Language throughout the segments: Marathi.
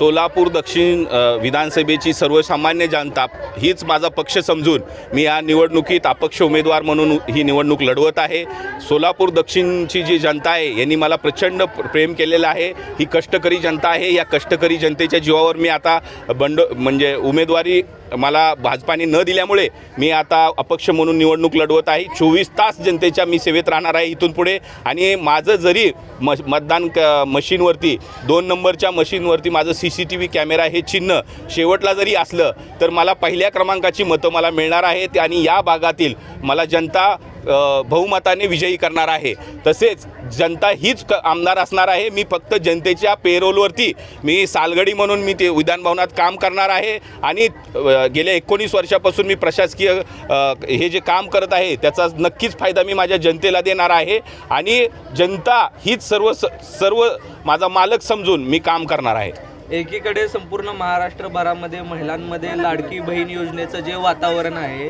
सोलापूर दक्षिण विधानसभेची सर्वसामान्य जनता हीच माझा पक्ष समजून मी या निवडणुकीत अपक्ष उमेदवार म्हणून ही निवडणूक लढवत आहे. सोलापूर दक्षिणची जी जनता आहे यांनी मला प्रचंड प्रेम केलेलं आहे. ही कष्टकरी जनता आहे. या कष्टकरी जनतेच्या जीवावर मी आता बंड म्हणजे उमेदवारी मला भाजपाने न दिल्यामुळे मी आता अपक्ष म्हणून निवडणूक लढवत आहे. चोवीस तास जनतेच्या मी सेवेत राहणार आहे इथून पुढे. आणि माझं जरी म मतदान क मशीनवरती दोन नंबरच्या मशीनवरती माझं C C T V camera हे चिन्ह शेवटला जरी असलं तर मला पहिल्या क्रमांकाची मतं मला मिळणार आहेत आणि या भागातील मला जनता बहुमताने विजयी करणार आहे. तसेच जनता हीच क आमदार असणार आहे. मी फक्त जनतेच्या पेरोलवरती मी सालगडी म्हणून मी ते विधानभवनात काम करणार आहे. आणि गेल्या एकोणीस वर्षापासून मी प्रशासकीय हे जे काम करत आहे त्याचा नक्कीच फायदा मी माझ्या जनतेला देणार आहे. आणि जनता हीच सर्व स- सर्व माझा मालक समजून मी काम करणार आहे. एकीकडे संपूर्ण महाराष्ट्रभरामध्ये महिलांमध्ये लाडकी बहीण योजनेचं जे वातावरण आहे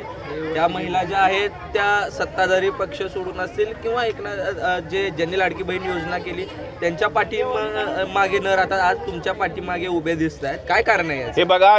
त्या महिला ज्या आहेत त्या सत्ताधारी पक्ष सोडून असतील किंवा एक ना जे ज्यांनी लाडकी बहीण योजना केली त्यांच्या पाठी मागे न राहता आज तुमच्या पाठीमागे उभे दिसत आहेत. काय कारण आहे हे बघा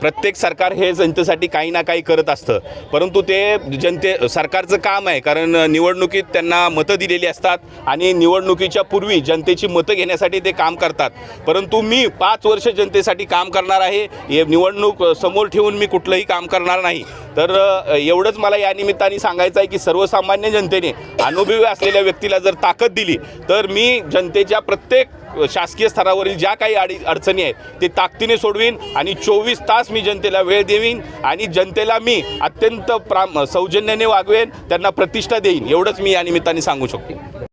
प्रत्येक सरकार हे जनतेसाठी काही ना काही करत असतं. परंतु ते जनते सरकारचं काम आहे कारण निवडणुकीत त्यांना मतं दिलेली असतात आणि निवडणुकीच्या पूर्वी जनतेची मतं घेण्यासाठी ते काम करतात. परंतु मी पाच वर्ष जनतेसाठी काम करणार आहे. हे निवडणूक समोर ठेवून मी कुठलंही काम करणार नाही. तर एवढंच मला या निमित्ताने सांगायचं आहे की सर्वसामान्य जनतेने अनुभवी असलेल्या व्यक्तीला जर ताकद दिली तर मी जनतेच्या प्रत्येक शासकीय स्तरावरील ज्या काही अडी अडचणी आहेत ते ताकदीने सोडवीन आणि चोवीस तास मी जनतेला वेळ देईन आणि जनतेला मी अत्यंत प्राम सौजन्याने वागवेन त्यांना प्रतिष्ठा देईन. एवढंच मी या निमित्ताने सांगू शकतो.